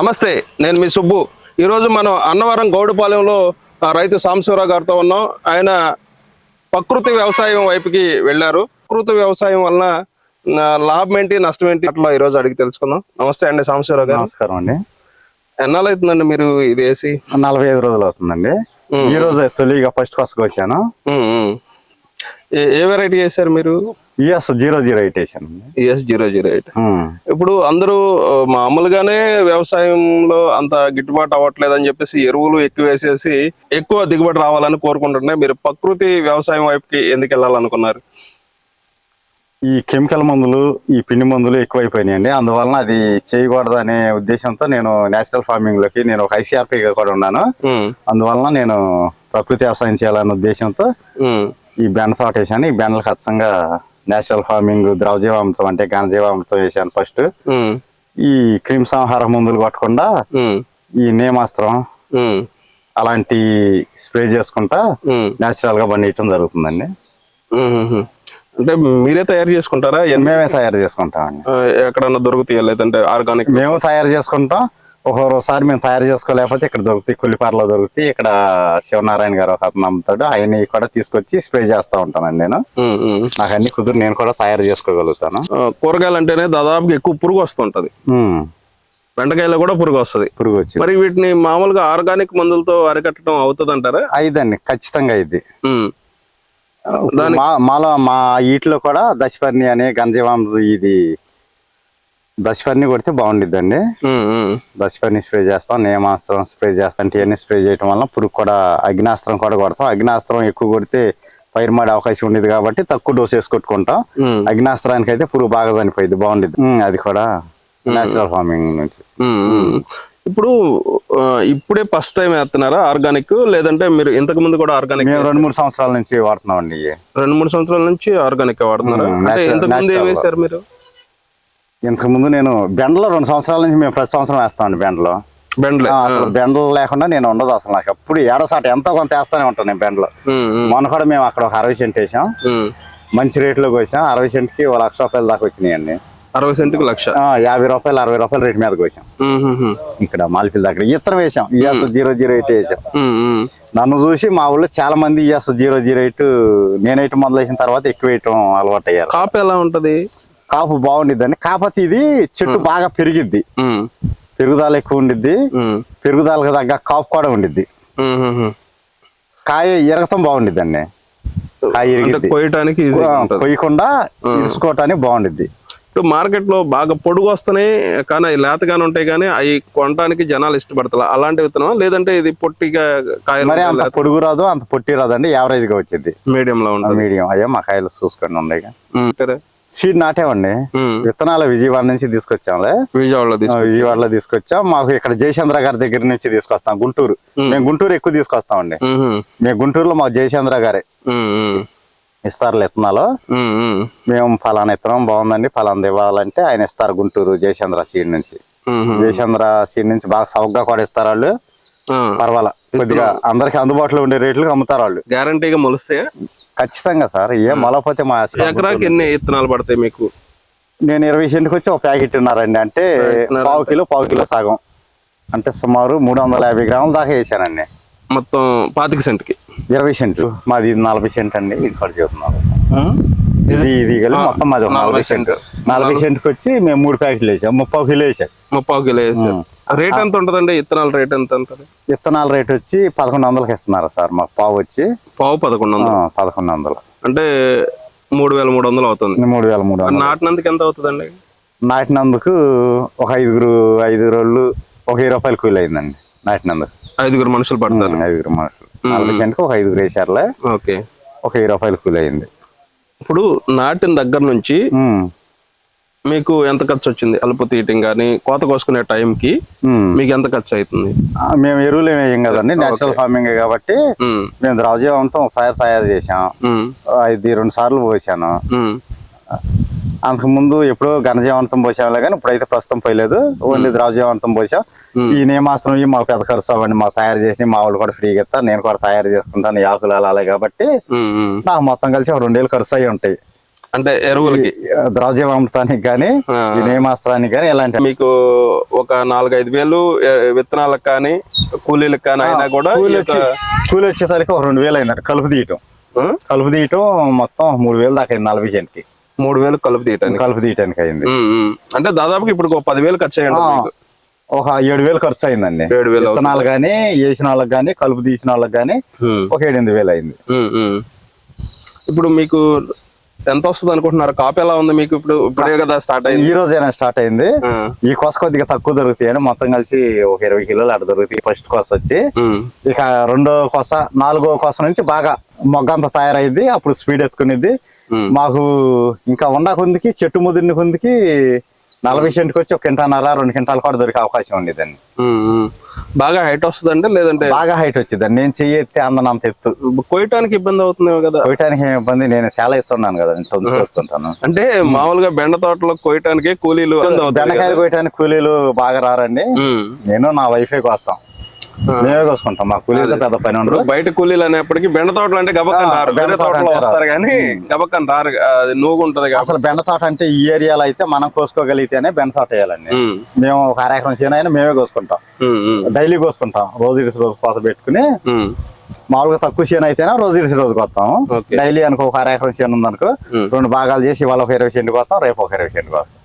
నమస్తే నేను మీ సుబ్బు. ఈరోజు మనం అన్నవరం గౌడుపాలెంలో రైతు సాంబశివరావు గారితో ఉన్నాం. ఆయన ప్రకృతి వ్యవసాయం వైపుకి వెళ్ళారు. ప్రకృతి వ్యవసాయం వలన లాభం ఏంటి నష్టం ఏంటి అట్లా ఈరోజు అడిగి తెలుసుకుందాం. నమస్తే అండి సాంబశివరావు గారు. నమస్కారం అండి. ఎన్నాళ్ళు అవుతుందండి మీరు ఇది వేసి? నలభై ఐదు రోజులు అవుతుందండి. ఈ రోజు తొలిగా ఫస్ట్ కొసకు వచ్చాను. ఏ- ఏ వెరైటీ వేశారు మీరు? E S zero zero eight వేసాను. ఎస్ జీరో జీరో ఎయిట్ ఇప్పుడు అందరూ మామూలుగానే వ్యవసాయంలో అంత గిట్టుబాటు అవ్వట్లేదు అని చెప్పేసి ఎరువులు ఎక్కువ వేసేసి ఎక్కువ దిగుబడి రావాలని కోరుకుంటున్నాయి. మీరు ప్రకృతి వ్యవసాయం వైపుకి ఎందుకు వెళ్ళాలనుకున్నారు? ఈ కెమికల్ మందులు ఈ పిండి మందులు ఎక్కువైపోయినాయండి. అందువలన అది చేయకూడదు అనే ఉద్దేశంతో నేను నేచురల్ ఫార్మింగ్లోకి నేను ఒక ఐసీఆర్పీగా కూడా ఉన్నాను. అందువలన నేను ప్రకృతి వ్యవసాయం చేయాలనే ఉద్దేశంతో ఈ బెండ తోట వేసాను ఈ బెండలు ఖచ్చితంగా నేచురల్ ఫార్మింగ్ ద్రవజీవామృతం అంటే ఘనజీవామృతం వేసాను ఫస్ట్. ఈ క్రిమి సంహార మందులు కొట్టకుండా ఈ నేమాస్త్రం అలాంటి స్ప్రే చేసుకుంటా నేచురల్గా పండియటం జరుగుతుందండి. అంటే మీరే తయారు చేసుకుంటారా? మేమే తయారు చేసుకుంటామండి. ఆ, ఎక్కడన్నా దొరుకుతాయా లేదంటే ఆర్గానిక్? మేము తయారు చేసుకుంటాం. ఒకసారి మేము తయారు చేసుకోలేకపోతే ఇక్కడ దొరుకుతాయి కొల్లిపారలో దొరుకుతాయి ఇక్కడ శివనారాయణ గారు ఒక అతను అమ్ముతాడు ఆయన కూడా తీసుకొచ్చి స్ప్రే చేస్తా ఉంటానండి నేను. నాకు అన్ని కుదురు నేను కూడా తయారు చేసుకోగలుగుతాను. కూరగాయలు అంటేనే దాదాపుగా ఎక్కువ పురుగు వస్తుంటది. బెండకాయలో కూడా పురుగు వస్తది. పురుగు వచ్చింది. మరి వీటిని మామూలుగా ఆర్గానిక్ మందులతో అరికట్టడం అవుతుంది అంటారా అయిదండి ఖచ్చితంగా ఇది మా మాలో మా వీటిలో కూడా దశపర్ణి అనే గంజవాం ఇది దశపర్ణి కొడితే బాగుండిద్దండి. దశపర్ణి స్ప్రే చేస్తాం నేమాస్త్రం స్ప్రే చేస్తాం ఇవన్నీ స్ప్రే చేయడం వల్ల పురుగు కూడా అగ్నాస్త్రం కూడా కొడతాం. అగ్నాస్త్రం ఎక్కువ కొడితే పైరు మాడే అవకాశం ఉండేది కాబట్టి తక్కువ డోస్ వేసి కొట్టుకుంటాం. అగ్నాస్త్రానికి అయితే పురుగు బాగా చనిపోయింది బాగుండిద్ది ఉమ్, అది కూడా నేచురల్ ఫార్మింగ్ నుంచి. ఇప్పుడు ఇప్పుడే ఫస్ట్ టైం వేస్తున్నారా ఆర్గానిక్? లేదంటే మీరు ఇంతకు ముందు కూడా ఆర్గానిక్ రెండు మూడు సంవత్సరాల నుంచి వాడుతున్నామండి ఇవి. రెండు మూడు సంవత్సరాల నుంచి ఆర్గానిక్ వాడుతున్నారా? ఇంతకు ముందు ఏం. వేశారు మీరు? ఇంతకు ముందు నేను బెండలో రెండు సంవత్సరాల నుంచి మేము ప్రతి సంవత్సరం వేస్తామండి బెండలో. బెండ్లే. అసలు బెండలు లేకుండా నేను ఉండదు అసలు నాకు. ఎప్పుడు ఏడో సాట ఎంతో కొంత వేస్తానే ఉంటాను నేను బెండలో. మొన్న కూడా మేము అక్కడ ఒక అరవై సెంట్ వేసాం. మంచి రేట్లోకి వచ్చాం అరవై సెంట్కి ఒక లక్ష రూపాయల దాకా వచ్చినాయండి. అరవై సెంటుకి లక్ష. యాభై రూపాయలు అరవై రూపాయల రేట్ మీదకి వచ్చాం. ఇక్కడ మాల్పిల్ దగ్గర ఇత్తనం వేసాం. ఇయాస్ జీరో జీరో ఎయిట్ వేసాం. నన్ను చూసి మా ఊళ్ళో చాలా మంది ఇయాస్ జీరో జీరో ఎయిట్ నేనైతే మొదలు వేసిన తర్వాత ఎక్కువ వేయటం అలవాటు అయ్యారు కాపు ఎలా ఉంటది? కాపు బాగుండిద్దండి కాకపోతే ఇది చెట్టు బాగా పెరిగిద్ది. పెరుగుదల ఎక్కువ ఉండిద్ది. పెరుగుదలకు తగ్గ కాపు కూడా ఉండిద్ది. కాయ ఇరగతం బాగుండిద్దండి. కాయ ఆ, కొయ్యకుండా ఇరుసుకోవటానికి బాగుండిద్ది. ఇప్పుడు మార్కెట్లో బాగా పొడుగు వస్తున్నాయి కానీ అవి లేతగానే ఉంటాయి కానీ అవి కొనడానికి జనాలు ఇష్టపడతారు అలాంటి విత్తనం లేదంటే ఇది పొట్టిగా మరి అంత పొడుగు రాదు అంత పొట్టి రాదండి. యావరేజ్గా వచ్చింది మీడియం లో ఉంటుంది. మీడియం. అయ్యా మా కాయలు చూసుకోండి ఉన్నాయి. సీడ్ నాటేవండి. విత్తనాలు విజయవాడ నుంచి తీసుకొచ్చాంలే. విజయవాడలో విజయవాడలో తీసుకొచ్చాం. మాకు ఇక్కడ జయచంద్ర గారి దగ్గర నుంచి తీసుకొస్తాం గుంటూరు. మేము. గుంటూరు ఎక్కువ తీసుకొస్తామండి. మ్మ్, గుంటూరులో మా జయచంద్ర గారే. ఇస్తారు విత్తనాలు. మ్మ్, ఫలానా ఇత్తనం బాగుందండి ఫలానా ఇవ్వాలంటే ఆయన ఇస్తారు గుంటూరు జయచంద్ర సీడ్ నుంచి. జయచంద్ర సీడ్ నుంచి బాగా సౌకగా కూడా ఇస్తారు వాళ్ళు పర్వాలా కొద్దిగా అందరికి అందుబాటులో ఉండే రేట్లకు అమ్ముతారు వాళ్ళు గ్యారంటీగా మొలుస్తాయా? ఖచ్చితంగా సార్ ఏం మొలకపోతే మా ఎకరాకి ఎన్ని విత్తనాలు పడతాయి మీకు? నేను ఇరవై సెంట్కి వచ్చి ఒక ప్యాకెట్ ఉన్నారండి అంటే పావు కిలో పావు కిలో సగం. అంటే సుమారు మూడు వందల యాభై గ్రాముల దాకా వేసానండి. మొత్తం పాతిక సెంట్కి? ఇరవై సెంట్లు మాది నలభై సెంట్ అండి ఇది కూడా చెబుతున్నారు ఇది ఇది కలిపి మొత్తం మాది నలభై సెంట్. నలభై సెంట్కి వచ్చి మేము మూడు ప్యాకెట్లు వేసాం ముప్పై కిలో వేసాం. ముప్పావు కిలో వేసారు రేట్ ఎంత ఉంటదండి? విత్తనాల రేట్ ఎంత ఉంటది? విత్తనాల రేట్ వచ్చి పదకొండు వందలకి ఇస్తున్నారు సార్. మాకు పావు వచ్చి పావు పదకొండు వందలు. పదకొండు వందలు. అంటే మూడు వేల మూడు వందలు అవుతుంది. మూడు వేల మూడు వందలు. నాటినందుకు ఎంత అవుతుందండి? నాటినందుకు ఒక ఐదుగురు ఐదు రోజులు ఒక ఇరవై రూపాయలు కూలి అయిందండి నాటినందుకు. ఐదుగురు మనుషులు పడతారు. ఐదుగురు మనుషులు. నలభై సెంట్కి ఒక ఐదుగురు వేసారులే ఓకే. ఒక ఇరవై రూపాయలు కూలి అయింది. ఇప్పుడు నాటిన దగ్గర నుంచి మీకు ఎంత ఖర్చు వచ్చింది అలుపు తీయటం కానీ కోత కోసుకునే టైంకి. మీకు ఎంత ఖర్చు అవుతుంది మేము ఎరువులు వేయం కదండి నేచురల్ ఫార్మింగ్ కాబట్టి మేము ద్రవజీవంతం ఒకసారి తయారు చేసాం ఇది రెండు సార్లు పోసాను. ఉమ్, అంతకు ముందు ఎప్పుడో ఘనజీవంతం పోసాంలే కానీ ఇప్పుడైతే ప్రస్తుతం పోయలేదు. ఓన్లీ ద్రవజీవంతం పోసాం. ఈ నేమాస్త్రం ఇవి మాకు పెద్ద ఖర్చు అవ్వండి మాకు తయారు చేసి మా వాళ్ళు కూడా ఫ్రీగా ఇస్తారు. నేను కూడా తయారు చేసుకుంటాను ఆకులు అలాగే కాబట్టి. నాకు మొత్తం కలిసి ఒక రెండేళ్ళు ఖర్చు అయ్యి ఉంటాయి. అంటే ఎరువులకి. ద్రవజీవామృతానికి కానీ నేమాస్త్రానికి కానీ ఇలాంటి మీకు ఒక నాలుగైదు వేలు విత్తనాలకు కానీ కూలీలకు కానీ అయినా కూడా కూలి వచ్చేసరికి ఒక రెండు వేలు అయిందండి కలుపు తీయటం? కలుపు తీయటం మొత్తం మూడు వేలు దాకా అయింది నలభై సెంట్కి మూడు వేలు కలుపు తీయటానికి. కలుపు తీయటానికి అయింది. అంటే దాదాపుకి ఇప్పుడు ఒక పదివేలు ఖర్చు అయ్యండి మీకు. ఒక ఏడు వేలు ఖర్చు అయిందండి. ఏడు వేలు. విత్తనాలు కానీ వేసిన వాళ్ళకి కానీ కలుపు తీసిన వాళ్ళకి కానీ ఒక ఏడెనిమిది వేలు అయింది. ఇప్పుడు మీకు ఎంత వస్తుంది అనుకుంటున్నారు? కాపు ఎలా ఉంది మీకు ఇప్పుడు? ఇప్పుడే కదా స్టార్ట్ అయింది. ఈ రోజైనా స్టార్ట్ అయింది. ఈ కొస కొద్దిగా తక్కువ దొరుకుతాయి అని మొత్తం కలిసి ఒక ఇరవై కిలోలు అటు దొరుకుతాయి. ఫస్ట్ కొస వచ్చి. ఇక రెండో కొస నాలుగో కొస నుంచి బాగా మొగ్గంత తయారైద్ది అప్పుడు స్పీడ్ ఎత్తుకునిద్ది. ఉమ్. మాకు ఇంకా కొందికి చెట్టు ముదిరిన కొందికి నలభై సెంట్కి వచ్చి ఒక కింటాన్నర రెండు కింటాలు కూడా దొరికే అవకాశం ఉండేదండి. బాగా హైట్ వస్తుందంటే లేదంటే బాగా హైట్ వచ్చిందండి. నేను చెయ్యి ఎత్తే అందనంత ఎత్తు. కోయటానికి ఇబ్బంది అవుతుందేమో కదా. కొయ్యటానికి ఏమి ఇబ్బంది? నేను చాలా ఎత్తున్నాను కదండి తొందర చేసుకుంటాను. అంటే మామూలుగా బెండ తోటలో కోయటానికి కూలీలు. బెండకాయలు కొయ్యటానికి కూలీలు బాగా రారండి. నేను నా వైఫే కోస్తాం. మేమే కోసుకుంటాం. మా కూలీలతో పెద్ద పని ఉండదు. బయట కూలీలు అనేప్పటికీ బెండ తోటలు అంటే గబక్కని రారు. బెండ బెండ తోట తోటలో వస్తారు కానీ గబక్కని రారు. అది నూగు ఉంటది అసలు బెండ తోట అంటే ఈ ఏరియాలో అయితే మనం కోసుకోగలిగితేనే బెండ తోట వేయాలండి. మేము ఒక అరెకరం చేను అయినా మేమే కోసుకుంటాం. డైలీ కోసుకుంటాం. రోజు ఇడిసి రోజు కోత పెట్టుకుని మామూలుగా తక్కువ చేను అయితేనే రోజు ఇడిసి రోజు ఓకే. డైలీ అనుకో ఒక అరెకరం చేను ఉందనుకో. రెండు భాగాలు చేసి ఇవాళ ఒక ఇరవై సెంటు కోస్తాం రేపు ఒక ఇరవై సెంటు కోస్తాం.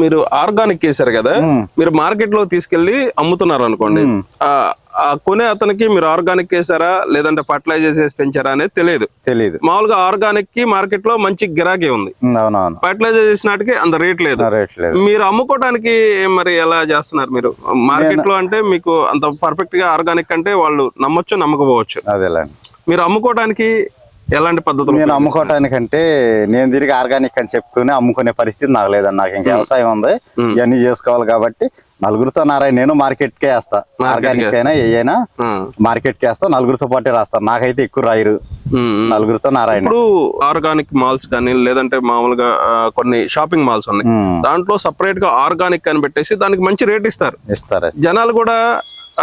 మీరు ఆర్గానిక్ వేసారు కదా. మీరు మార్కెట్లో తీసుకెళ్ళి అమ్ముతున్నారు అనుకోండి. ఆ కొనే అతనికి మీరు ఆర్గానిక్ వేసారా లేదంటే ఫర్టిలైజర్స్ వేసి పెంచారా అనేది తెలియదు. తెలీదు మామూలుగా ఆర్గానిక్కి మార్కెట్లో మంచి గిరాకీ ఉంది. ఫర్టిలైజర్ చేసినాటికి అంత రేట్ లేదు. రేట్ లేదు. మీరు అమ్ముకోవడానికి మరి ఎలా చేస్తున్నారు మీరు? మార్కెట్లో అంటే మీకు అంత పర్ఫెక్ట్గా ఆర్గానిక్ అంటే వాళ్ళు నమ్మొచ్చు నమ్మకపోవచ్చు. అదేలేండి. మీరు అమ్ముకోవడానికి ఎలాంటి పద్ధతులు నేను అమ్ముకోవటానికంటే నేను తిరిగి ఆర్గానిక్ అని చెప్పుకుని అమ్ముకునే పరిస్థితి నాకు లేదండి నాకు ఇంకా వ్యవసాయం ఉంది. ఇవన్నీ చేసుకోవాలి కాబట్టి నలుగురితో నారాయణ నేను మార్కెట్ కే వేస్తా. ఆర్గానిక్ అయినా ఏ అయినా ఆ, మార్కెట్కి వేస్తా. నలుగురితో పాటే రాస్తా నాకైతే ఎక్కువ రాయరు. నలుగురితో నారాయణ. ఇప్పుడు ఆర్గానిక్ మాల్స్ కానీ లేదంటే మామూలుగా కొన్ని షాపింగ్ మాల్స్ ఉన్నాయి. దాంట్లో సపరేట్గా ఆర్గానిక్ అని పెట్టేసి దానికి మంచి రేట్ ఇస్తారు ఇస్తారు. జనాలు కూడా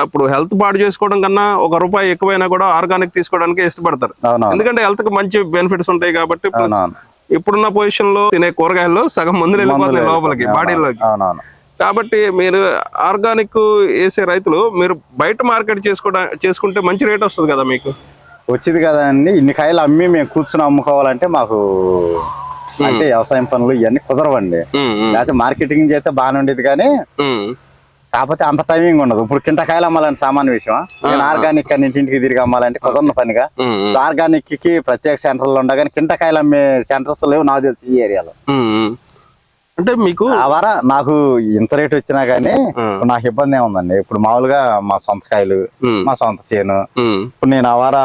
ఇప్పుడు హెల్త్ పాడు చేసుకోవడం కన్నా ఒక రూపాయి ఎక్కువైనా కూడా ఆర్గానిక్ తీసుకోవడానికి ఇష్టపడతారు. ఎందుకంటే హెల్త్కి మంచి బెనిఫిట్స్ ఉంటాయి కాబట్టి ఇప్పుడున్న పొజిషన్లో తినే కూరగాయల్లో సగం మందులు వెళ్ళిపోతున్నాయి లోపలికి బాడీలోకి. కాబట్టి మీరు ఆర్గానిక్ వేసే రైతులు మీరు బయట మార్కెట్ చేసుకోవడం చేసుకుంటే మంచి రేట్ వస్తుంది కదా మీకు? వచ్చింది కదా అండి. ఇన్ని కాయలు అమ్మి మేము కూర్చుని అమ్ముకోవాలంటే మాకు అంటే వ్యవసాయం పనులు ఇవన్నీ కుదరవండి. లేకపోతే మార్కెటింగ్ చేస్తే బాగానే ఉండేది కానీ కాకపోతే అంత టైమింగ్ ఉండదు. ఇప్పుడు కింట కాయలు అమ్మాలంటే సామాన్య విషయం నేను ఆర్గానిక్ అని ఇంటింటికి తిరిగి అమ్మాలంటే కుదరని పనిగా. ఆర్గానిక్కి ప్రత్యేక సెంటర్లు ఉండగానే కింట కాయలు అమ్మే సెంటర్స్ లేవు నాకు తెలుసు ఈ ఏరియాలో. అంటే మీకు ఆ వార నాకు ఇంత రేట్ వచ్చినా గానీ నాకు ఇబ్బంది ఏముందండి. ఇప్పుడు మామూలుగా మా సొంత కాయలు మా సొంత చేను. ఇప్పుడు నేను ఆ వార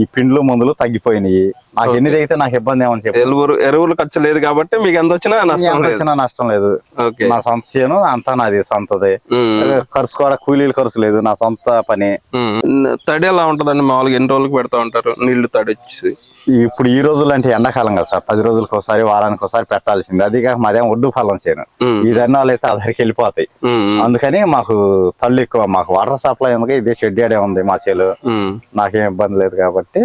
ఈ పిండ్లు మందులు తగ్గిపోయినాయి. నాకు ఎన్ని తెగితే నాకు ఇబ్బంది ఏమని చెప్పి. ఎరువులు ఎరువులు ఖర్చు లేదు కాబట్టి మీకు ఎంత వచ్చినా నష్టం వచ్చినా నష్టం లేదు. నా సొంత చేను అంతా నాది సొంతది. ఖర్చు కూడా కూలీలు ఖర్చు లేదు. నా సొంత పని. తడి ఎలా ఉంటదండి? మామూలుగా ఎన్ని రోజులకు పెడతా ఉంటారు? నీళ్ళు తడి వచ్చేసి? ఇప్పుడు ఈ రోజులు అంటే ఎండాకాలం కదా సార్. పది రోజులకు ఒకసారి వారానికి ఒకసారి పెట్టాల్సింది. అది కాక మాదేం ఒడ్డు ఫలం చేయను. ఈ ధర్నాలు అయితే అదరికి వెళ్ళిపోతాయి. అందుకని మాకు తల్లి ఎక్కువ మాకు వాటర్ సప్లై ఉంది ఇదే షెడ్ ఉంది మా చేలు. నాకేం ఇబ్బంది లేదు కాబట్టి.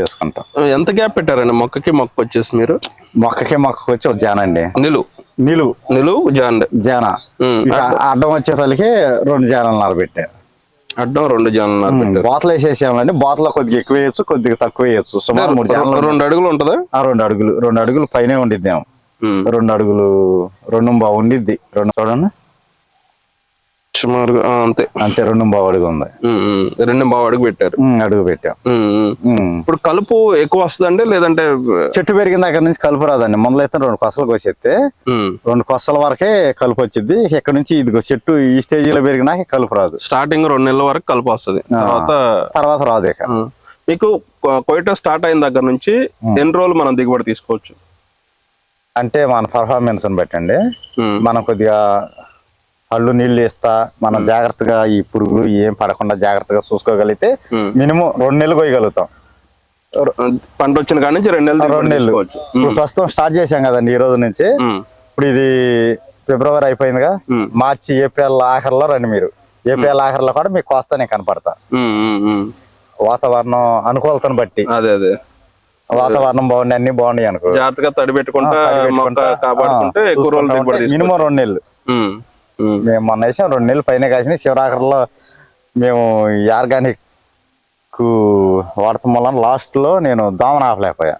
చేసుకుంటాం. ఎంత గ్యాప్ పెట్టారండి? మొక్కకి మొక్క వచ్చేసి మీరు? మొక్కకి మొక్కకి వచ్చి ఒక జాన అండి. నిలువు. నిలువు. నిలువు జాండ్ జాన. ఇక అడ్డం వచ్చేసరికి రెండు జానాలు నరబెట్టా అడ్డం రెండు జాన్లు బోతలు వేసేసామండి బోతలో కొద్దిగా ఎక్కువ వేయచ్చు కొద్దిగా తక్కువ వేయచ్చు. సుమారు మూడు జానలు రెండు అడుగులు ఉంటదా? ఆ, రెండు అడుగులు. రెండు అడుగులు పైనే ఉండిద్దాం. రెండు అడుగులు రెండు బావు ఉండిద్ది రెండు చూడండి సుమారుగా ఆ, అంతే. అంతే రెండు బావు అడుగు ఉంది. రెండు బావు అడుగు పెట్టారు అడుగు పెట్టాం. ఇప్పుడు కలుపు ఎక్కువ వస్తుందండి లేదంటే చెట్టు పెరిగిన దగ్గర నుంచి కలుపు రాదండి. మొదలు అయితే రెండు కొసలు కోసేస్తే ఉమ్, రెండు కొసల వరకే కలుపు వచ్చింది ఇక్కడ నుంచి ఇదిగో చెట్టు ఈ స్టేజీలో పెరిగినాక కలుపు రాదు. స్టార్టింగ్ రెండు నెలల వరకు కలుపు వస్తుంది. తర్వాత తర్వాత రాదు ఇక. మీకు కొ- కొయ్యటం స్టార్ట్ అయిన దగ్గర నుంచి ఎన్ని రోజులు మనం దిగుబడి తీసుకోవచ్చు? అంటే మన పర్ఫార్మెన్స్ బట్టండి. ఉమ్, మనం కొద్దిగా కళ్ళు నీళ్ళు ఇస్తా మనం జాగ్రత్తగా ఈ పురుగులు ఏం పడకుండా జాగ్రత్తగా చూసుకోగలిగితే. మినిమం రెండు నెలలు కొయ్యగలుగుతాం. పంట వచ్చిన కాడి నుంచి రెండు నెలలు రెండు నెలలు. ఇప్పుడు ప్రస్తుతం స్టార్ట్ చేశాం కదండి ఈ రోజు నుంచి. ఇప్పుడు ఇది ఫిబ్రవరి అయిపోయిందిగా. మార్చి ఏప్రిల్ ఆఖరిలో రండి మీరు. ఏప్రిల్ ఆఖరిలో కూడా మీకు కోస్తానే కనపడతా. వాతావరణం అనుకూలతను బట్టి. అదే అదే. వాతావరణం బాగుండి అన్ని బాగున్నాయి అనుకో. జాగ్రత్తగా తడి పెట్టుకుంటా మినిమం రెండు నెలలు. మేము. మొన్న వేసాం రెండు నెలలు పైన కాసినాయి. శివరాఖరిలో మేము ఆర్గానిక్ వాడటం వలన లాస్ట్లో నేను దోమన ఆపలేకపోయా.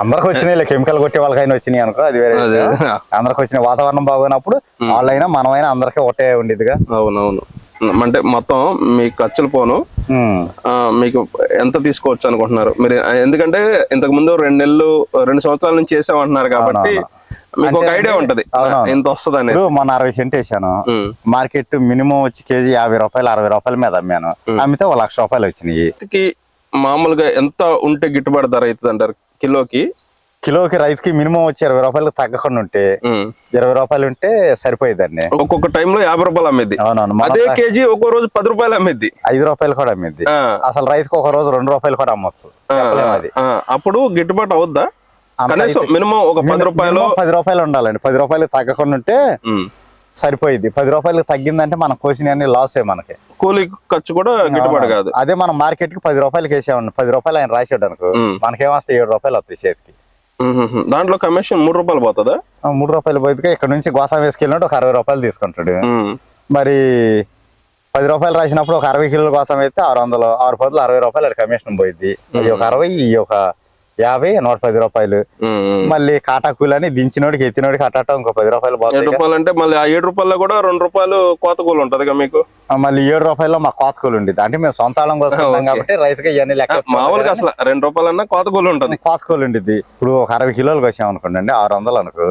అందరికి వచ్చినాయి కెమికల్ కొట్టే వాళ్ళకైనా వచ్చినాయి అనుకో అది వేరే. అందరికి వచ్చిన వాతావరణం బాగోనప్పుడు వాళ్ళైనా మనమైనా అందరికీ ఒకటే ఉండేదిగా. అవునవును. అంటే మొత్తం మీ ఖర్చులు పోను. మీకు ఎంత తీసుకోవచ్చు అనుకుంటున్నారు? మీరు ఎందుకంటే ఇంతకు ముందు రెండు నెలలు రెండు సంవత్సరాల నుంచి చేసామంటున్నారు కాబట్టి మీకు ఒక ఐడియా ఉంటది. ఇంత వస్తుంది అనేది మొన్న అరవై సెంట్ వేసాను. మార్కెట్ మినిమం వచ్చి కేజీ యాభై రూపాయలు అరవై రూపాయల మీద అమ్మాను. అమ్మితే ఒక లక్ష రూపాయలు వచ్చినాయి. మామూలుగా ఎంత ఉంటే గిట్టుబాటు ధర అవుతుంది అంటారు కిలోకి? కిలోకి రైతుకి మినిమం వచ్చి ఇరవై రూపాయలు తగ్గకుండా ఉంటే. ఇరవై రూపాయలు ఉంటే సరిపోయేదండి. ఒక్కొక్క టైంలో యాభై రూపాయలు అమ్మిద్ది. అవునవును. అదే కేజీ ఒక్కో రోజు పది రూపాయలు అమ్మిద్ది. ఐదు రూపాయలు కూడా అమ్మిద్ది. ఆ, అసలు రైతుకి ఒక రోజు రెండు రూపాయలు కూడా అమ్మొచ్చు. అది. అప్పుడు గిట్టుబాటు అవుద్దా? కనీసం మినిమం ఒక పది రూపాయలు పది రూపాయలు ఉండాలండి. పది రూపాయలు తగ్గకుండా ఉంటే. సరిపోయింది పది రూపాయలు తగ్గిందంటే మనం కోసిన అన్ని లాసే మనకి. కూలీ ఖర్చు కూడా గిట్టుబాటు కాదు. అదే మనం మార్కెట్కి పది రూపాయలకి వేసామండి పది రూపాయలు ఆయన రాసాడు అనుకో. మనకేమొస్తాయి? ఏడు రూపాయలు వస్తాయి చేతికి. దాంట్లో కమిషన్ మూడు రూపాయలు పోతుందా? ఆ, మూడు రూపాయలు పోయితే ఇక్కడ నుంచి గోతం వేసుకెళ్ళినట్టు ఒక అరవై రూపాయలు తీసుకుంటాడు. మరి పది రూపాయలు రాసినప్పుడు ఒక అరవై కిలోల కోసం అయితే ఆరు వందలు ఆరు పదులు అరవై రూపాయలు కమిషన్ పోయింది ఒక అరవై ఈ ఒక యాభై నూట పది రూపాయలు. మళ్ళీ కాటా కూలని దించినోడికి ఎత్తినోడికి అట్టడం ఇంకో పది రూపాయలు ఏడు రూపాయలు అంటే మళ్ళీ ఆ ఏడు రూపాయల్లో కూడా రెండు రూపాయలు కోత కూలి ఉంటది మీకు. మళ్ళీ ఏడు రూపాయల్లో మా కోత కూలి ఉండేది అంటే మేము సొంత ఆళం కోసం కాబట్టి రైతుకి ఇవన్నీ లెక్క మామూలుగా అసలు రెండు రూపాయలన్నా కోత కూలి ఉంటది. కోత కూలి ఉండేది ఇప్పుడు ఒక అరవై కిలోలు కోసాం అనుకోండి ఆరు వందలు అనుకో.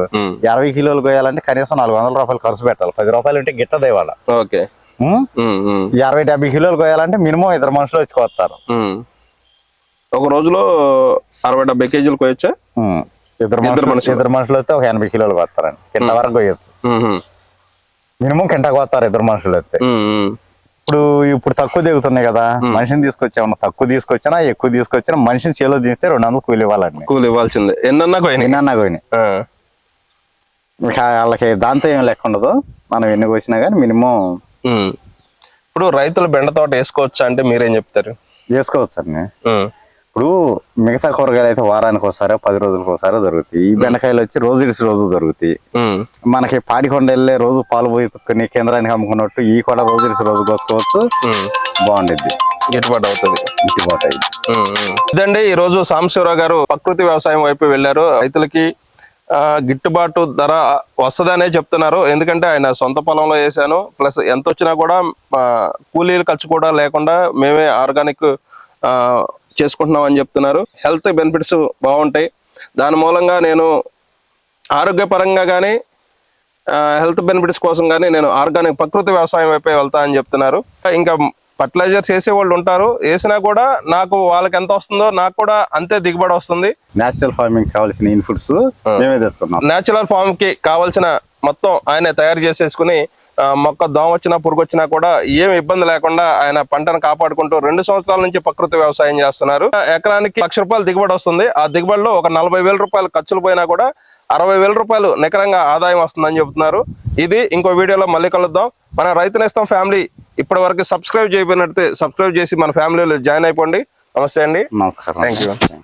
అరవై కిలోలు కోయాలంటే కనీసం నాలుగు వందల రూపాయలు ఖర్చు పెట్టాలి. పది రూపాయలు ఉంటే గిట్టదు ఇవాళ ఓకే. అరవై డెబ్బై కిలోలు కోయాలంటే మినిమం ఇద్దరు మనుషులు వచ్చి కోస్తారు. ఒక రోజులో అరవై డెబ్బై కేజీలు కోయచ్చా. ఇద్దరు ఇద్దరు మనుషులు. ఇద్దరు మనుషులు అయితే ఒక ఎనభై కిలోలు కోస్తారండి కింట వరకు కోయొచ్చు మినిమం కింట కోస్తారు ఇద్దరు మనుషులు అయితే. ఇప్పుడు ఇప్పుడు తక్కువ దిగుతున్నాయి కదా. మనిషిని తీసుకొచ్చామన్నా తక్కువ తీసుకొచ్చినా ఎక్కువ తీసుకొచ్చినా మనిషిని చేలో దిస్తే రెండు వందలు కూలి ఇవ్వాలండి. కూలి ఇవ్వాల్సిందే. ఎన్నన్నా కోయినాయి ఎన్నన్నా ఇక వాళ్ళకి దాంతో ఏం లెక్క ఉండదు. మనం ఎన్ని కోసినా కానీ మినిమం. ఇప్పుడు రైతులు బెండ తోట వేసుకోవచ్చా అంటే మీరేం చెప్తారు? చేసుకోవచ్చు అండి ఇప్పుడు మిగతా కూరగాయలు అయితే వారానికి ఒకసారి పది రోజులకు ఒకసారి దొరుకుతాయి. ఈ బెండకాయలు వచ్చి రోజు ఇడిసి రోజు దొరుకుతాయి. మనకి పాడికొండ వెళ్ళే రోజు పాలు పోయి కేంద్రానికి అమ్ముకున్నట్టు ఈ కూడా రోజు ఇడిసి రోజు కోసుకోవచ్చు. బాగుండిద్ది. గిట్టుబాటు అవుతుంది. గిట్టుబాటు అయింది. ఇదండి ఈ రోజు సాంబశివరావు గారు ప్రకృతి వ్యవసాయం వైపు వెళ్ళారు. రైతులకి ఆ, గిట్టుబాటు ధర వస్తుందనే చెప్తున్నారు. ఎందుకంటే ఆయన సొంత పొలంలో వేసాను ప్లస్ ఎంత వచ్చినా కూడా కూలీల ఖర్చు కూడా లేకుండా మేమే ఆర్గానిక్ చేసుకుంటున్నాం అని చెప్తున్నారు. హెల్త్ బెనిఫిట్స్ బాగుంటాయి. దాని మూలంగా నేను ఆరోగ్యపరంగా కానీ హెల్త్ బెనిఫిట్స్ కోసం కానీ నేను ఆర్గానిక్ ప్రకృతి వ్యవసాయం వైపే వెళ్తా అని చెప్తున్నారు. ఇంకా ఫర్టిలైజర్స్ వేసే వాళ్ళు ఉంటారు. వేసినా కూడా నాకు వాళ్ళకి ఎంత వస్తుందో నాకు కూడా అంతే దిగుబడి వస్తుంది. నేచురల్ ఫార్మింగ్ కావాల్సిన ఇన్పుట్స్ మేమే తీసుకున్నాం నేచురల్ ఫార్మ్కి కావాల్సిన మొత్తం ఆయన తయారు చేసేసుకుని మొక్క దోమ వచ్చినా పురుగు వచ్చినా కూడా ఏమి ఇబ్బంది లేకుండా ఆయన పంటను కాపాడుకుంటూ రెండు సంవత్సరాల నుంచి ప్రకృతి వ్యవసాయం చేస్తున్నారు. ఎకరానికి లక్ష రూపాయలు దిగుబడి వస్తుంది. ఆ దిగుబడిలో ఒక నలభై వేల రూపాయలు ఖర్చులు పోయినా కూడా అరవై వేల రూపాయలు నికరంగా ఆదాయం వస్తుందని చెబుతున్నారు. ఇది ఇంకో వీడియోలో మళ్ళీ కలుద్దాం. మన రైతు నేస్తం ఫ్యామిలీ ఇప్పటి వరకు సబ్స్క్రైబ్ చేయబడినట్టు సబ్స్క్రైబ్ చేసి మన ఫ్యామిలీలో జాయిన్ అయిపోండి. నమస్తే అండి. నమస్కారం. Thank you.